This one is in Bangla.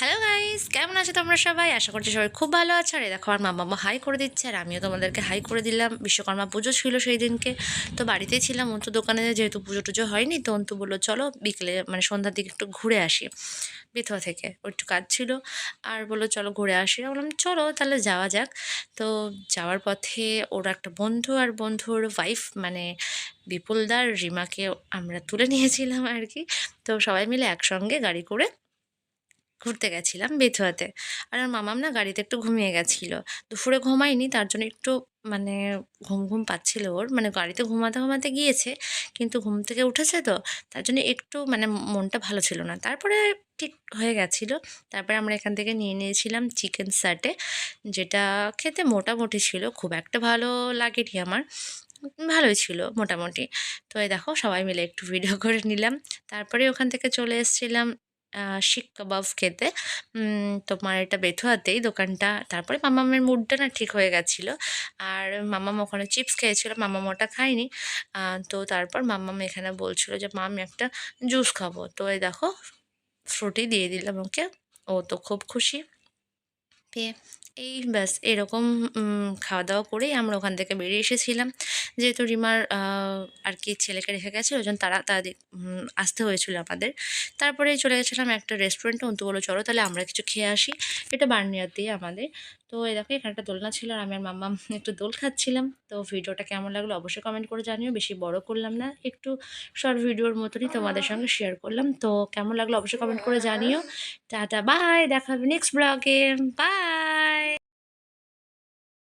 হ্যালো গাইস কেমন আছো তোমরা সবাই? আশা করছি সবাই খুব ভালো আছো। আর দেখো, আমার মামা হাই করে দিচ্ছে, আর আমিও তোমাদেরকে হাই করে দিলাম। বিশ্বকর্মা পুজো ছিল সেই দিনকে। তো বাড়িতেই ছিলাম অন্তু দোকানে, যেহেতু পুজো টুজো হয়নি, তো অন্তু বলল, চলো বিকেলে মানে সন্ধ্যার দিকে একটু ঘুরে আসি। বেথুয়া থেকে ওর একটু কাজ ছিল। আর বলল, চলো ঘুরে আসি। বললাম, চলো, তাহলে যাওয়া যাক। তো যাওয়ার পথে ওর একটা বন্ধু আর বন্ধুর ওয়াইফ মানে বিপুলদার রিমাকে আমরা তুলে নিয়েছিলাম আর কি। তো সবাই মিলে একসঙ্গে গাড়ি করে ঘুরতে গেছিলাম বেথুয়াতে। আর আমার মামাম না গাড়িতে একটু ঘুমিয়ে গেছিল। দুপুরে ঘুমায়নি, তার জন্য একটু মানে ঘুম ঘুম পাচ্ছিল ওর। মানে গাড়িতে ঘুমাতে ঘুমাতে গিয়েছে, কিন্তু ঘুম থেকে উঠেছে তো, তার জন্য একটু মানে মনটা ভালো ছিল না। তারপরে ঠিক হয়ে গেছিল। তারপরে আমরা এখান থেকে নিয়ে নিয়েছিলাম চিকেন স্যাটে, যেটা খেতে মোটামুটি ছিল। খুব একটা ভালো লাগেনি আমার। ভালোই ছিল মোটামুটি। তো এই দেখো সবাই মিলে একটু ভিডিও করে নিলাম। তারপরে ওখান থেকে চলে এসেছিলাম শিক কাবাব খেতে। তোমার এটা বেথুয়াতেই দোকানটা। তারপরে মামামের মুডটা না ঠিক হয়ে গেছিল। আর মামাম ওখানে চিপস খেয়েছিল, মামাম ওটা খায়নি। তো তারপর মামাম এখানে বলছিল যে, মা, আমি একটা জুস খাব। তো এই দেখো ফ্রুটি দিয়ে দিলাম ওকে। ও তো খুব খুশি। পেয়ে এই ব্যাস এরকম খাওয়া দাওয়া করেই আমরা ওখান থেকে বেরিয়ে এসেছিলাম। যেহেতু রিমার আর কি ছেলেকে রেখে গেছে, ওই জন্য তারা তাদের আসতে হয়েছিল আমাদের। তারপরে চলে গেছিলাম একটা রেস্টুরেন্টে অন্তু বলো চলো তাহলে আমরা কিছু খেয়ে আসি। এটা বার্নিয়াতেই আমাদের। তো এই দেখো, এখানে একটা দোলনা ছিল আর আমি আর মাম্মা একটু দোল খাচ্ছিলাম। তো ভিডিওটা কেমন লাগল অবশ্যই কমেন্ট করে জানিও, বেশি বড় করলাম না, একটু শর্ট ভিডিওর মতনই তোমাদের সঙ্গে শেয়ার করলাম। তো কেমন লাগল অবশ্যই কমেন্ট করে জানিও। টাটা বাই দেখা হবে নেক্সট ব্লগে বাই